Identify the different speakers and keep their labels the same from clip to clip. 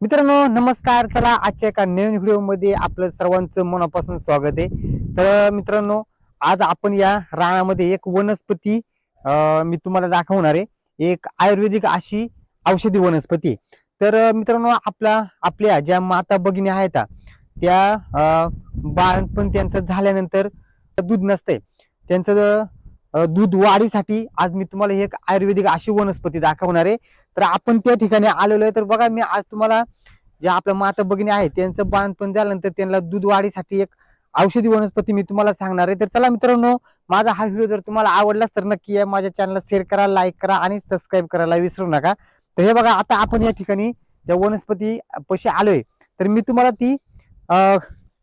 Speaker 1: मित्रांनो नमस्कार. चला आजच्या एका नवीन व्हिडिओमध्ये आपलं सर्वांचं मनापासून स्वागत आहे. तर मित्रांनो आज आपण या रानामध्ये एक वनस्पती मी तुम्हाला दाखवणार आहे. एक आयुर्वेदिक अशी औषधी वनस्पती तर मित्रांनो आपला आपल्या ज्या माता भगिनी आहेत त्या बाळपण त्यांचं झाल्यानंतर दूध नसतंय. त्यांचं दूध वाढीसाठी आज मी तुम्हाला एक आयुर्वेदिक अशी वनस्पती दाखवणार आहे. तर आपण त्या ठिकाणी आलेलो आहे. तर बघा मी आज तुम्हाला जे आपल्या माता भगिनी आहेत त्यांचं बांधपण झाल्यानंतर त्यांना दूध वाढीसाठी एक औषधी वनस्पती मी तुम्हाला सांगणार आहे. तर चला मित्रांनो माझा हा व्हिडिओ जर तुम्हाला आवडलाच तर नक्की या माझ्या चॅनलला शेअर करा लाईक करा आणि सबस्क्राईब करायला विसरू नका. तर हे बघा आता आपण या ठिकाणी त्या वनस्पती पशी आलोय तर मी तुम्हाला ती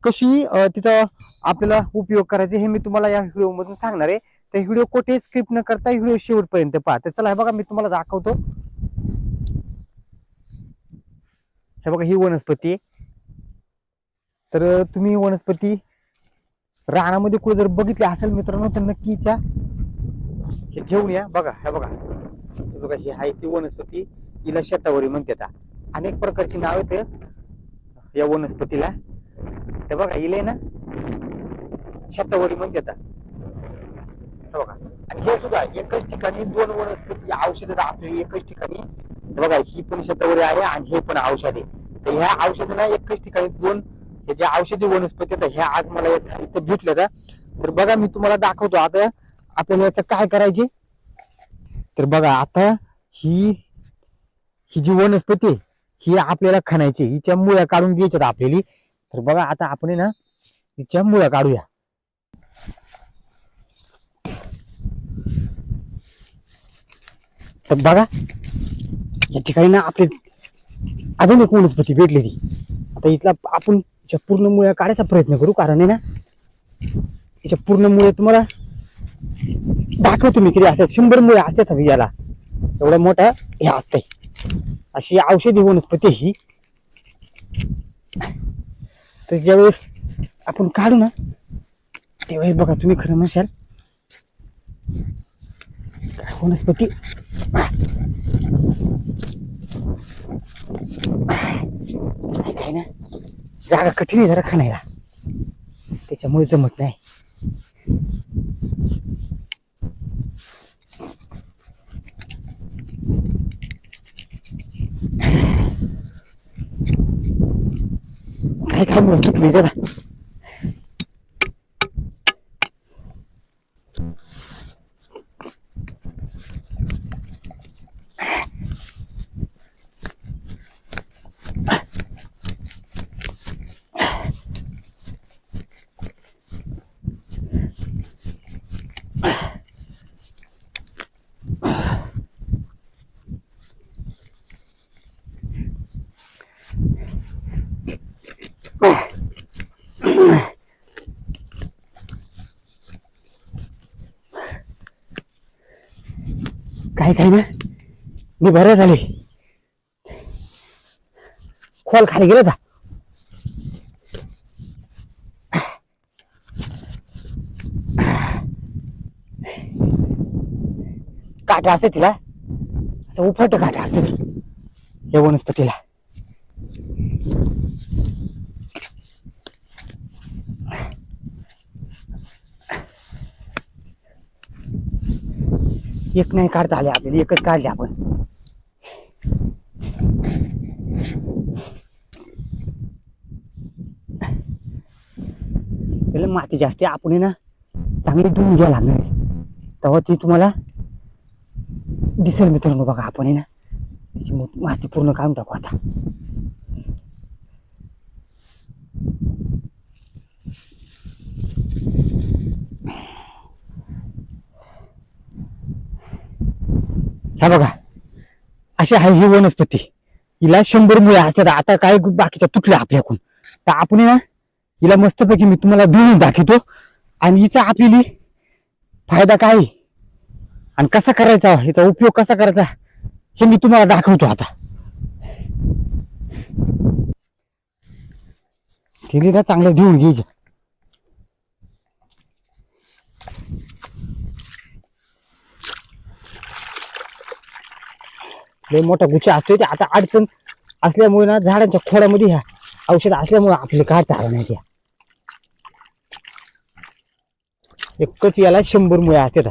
Speaker 1: कशी तिचा आपल्याला उपयोग करायचा हे मी तुम्हाला या व्हिडिओ मधून सांगणार आहे. तर व्हिडिओ कुठे स्क्रिप्ट न करता व्हिडिओ शेवटपर्यंत पहा. तर चला हे बघा मी तुम्हाला दाखवतो. हे बघा ही वनस्पती आहे. तर तुम्ही वनस्पती रानामध्ये कुठे जर बघितली असेल मित्रांनो तर नक्कीच्या हे घेऊन या. बघा हे बघा. हे बघा ही आहे ती वनस्पती. हिला शेतावरी म्हणतात अनेक प्रकारची नाव आहेत या वनस्पतीला. हे बघा हिला ना शेतावरी म्हणतात हे. बघा. आणि हे सुद्धा एकच ठिकाणी दोन वनस्पती औषध आपली एकच ठिकाणी. बघा ही पण शतावरी आहे आणि हे पण औषध. आहे तर ह्या औषधांना एकच ठिकाणी दोन हे जे औषधी वनस्पती आहेत ह्या आज मला इथं इथं भेटल्या तर बघा मी तुम्हाला दाखवतो आता आपल्याला याचं काय करायचे? तर बघा आता ही ही जी वनस्पती आहे ही आपल्याला खणायची हिच्या मुळ्या काढून घ्यायच्यात आपल्याली. तर बघा आता आपण आहे ना हिच्या मुळ्या काढूया. तर बघा या ठिकाणी ना आपली अजून एक वनस्पती भेटली ती. आता इथला आपण याच्या पूर्ण मुळ्या काढायचा प्रयत्न करू कारण आहे ना याच्या पूर्ण मुळे तुम्हाला दाखवतो मी किती असतात. शंभर मुळे असतात हवी याला. एवढा मोठा हे असतंय. अशी औषधी वनस्पती ही. तर ज्यावेळेस आपण काढू ना त्यावेळेस बघा तुम्ही खरं म्हणशाल काय वनस्पती काय काय ना? जागा कठीण आहे जरा खाणायला. त्याच्यामुळे जमत नाही. काय काय मुळे तुटली दादा काय काय ना? मी बरं झाले. खोल खाली गेलं का काटा असते तिला. असं उफट काटा असते ती या वनस्पतीला. एक नाही काढता आले आपल्याला एकच काढले आपण. त्याला माती जास्त आपण आहे ना चांगली धुवून घ्या लागणार आहे. तेव्हा ती तुम्हाला दिसेल मित्रांनो बघा आपण आहे ना. त्याची माती पूर्ण काढून टाकू आता. हा बघा. अशी आहे ही वनस्पती. हिला शंभर मुळे असतात. आता काय बाकीच्या तुटल्या आपल्याकडून. तर आपण ना हिला मस्तपैकी मी तुम्हाला धुवून दाखवतो. आणि हिचा आपली फायदा काय? आणि कसा करायचा? हिचा उपयोग कसा करायचा? हे मी तुम्हाला दाखवतो आता. तिने ना चांगलं धुवून घ्यायचं लय मोठा गुच्छा असतोय ते. आता अडचण असल्यामुळे ना झाडांच्या खोडामध्ये ह्या औषध असल्यामुळे आपले काढता आलं नाही त्या. एकच याला शंभर मुळे असतात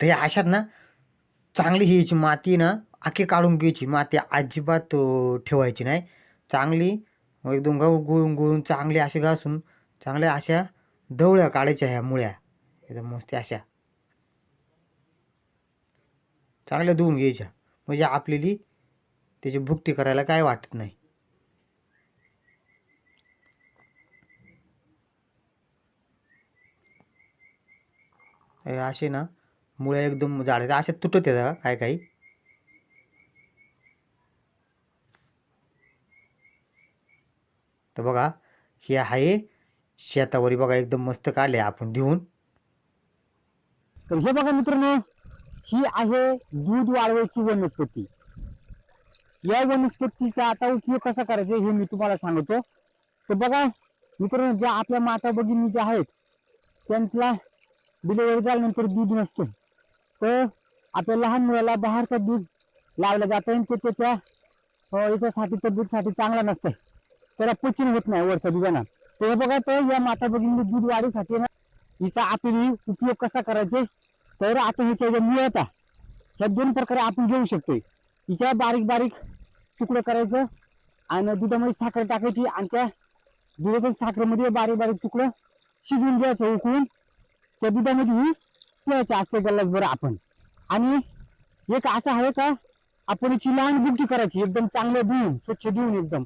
Speaker 1: तर हे अशात ना चांगली ह्याची माती ना आखे काढून घ्यायची. माती अजिबात ठेवायची नाही. चांगली एकदम गळ गुळून गुळून चांगली अशी घासून चांगल्या अशा दवळ्या काढायच्या ह्या मुळ्या. एकदम मस्त अशा. चांगल्या धुवून घ्यायच्या. म्हणजे आपल्याली त्याची भुक्ती करायला काय वाटत नाही. असे ना मुळ्या एकदम झाड अशा तुटत येतात काय काही तर बघा हे आहे शेतावरी बघा एकदम मस्त काढले आपण देऊन. तर हे बघा मित्रांनो ही आहे दूध वाढवायची वनस्पती. या वनस्पतीचा आता उपयोग कसा करायचा हे मी तुम्हाला सांगतो. तर बघा मित्रांनो ज्या आपल्या माता भगिनी ज्या आहेत त्यांना डिलिव्हरी झाल्यानंतर दूध नसतं. तर आपल्या लहान मुलाला बाहेरचं दूध लावलं जातं आणि ते त्याच्या याच्यासाठी तब्येतीसाठी चांगला नसतं. त्याला पचन होत नाही वरच्या दुधाना तर बघा तर या माता भगिनी दूध वाढीसाठी ना हिचा आपली उपयोग कसा करायचे? तर आता ह्याच्या ज्या मुळे आता ह्या दोन प्रकारे आपण घेऊ शकतोय. हिच्या बारीक बारीक तुकडं करायचं आणि दुधामध्ये साखर टाकायची आणि त्या दुधाच्या साखरेमध्ये बारीक बारीक तुकडं शिजवून घ्यायचं उकळून. त्या दुधामध्ये ही पिळायचं असते गल्लाच बरं आपण. आणि एक असं आहे का आपण याची लहान बुकटी करायची एकदम चांगलं धुवून स्वच्छ धुवून एकदम.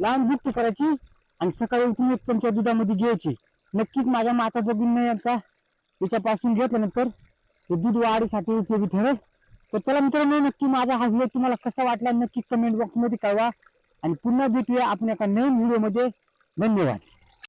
Speaker 1: लहान बुकटी करायची आणि सकाळी उठून एक चमचा दुधामध्ये घ्यायची. नक्कीच माझ्या माता भगिनीने यांचा याच्यापासून घेतल्यानंतर हे दूध वाढीसाठी उपयोगी ठरेल. तर चला मित्रांनो नक्की माझा हा व्हिडिओ तुम्हाला कसा वाटला नक्की कमेंट बॉक्समध्ये कळवा. आणि पुन्हा भेटूया आपण एका नवीन व्हिडिओमध्ये. धन्यवाद.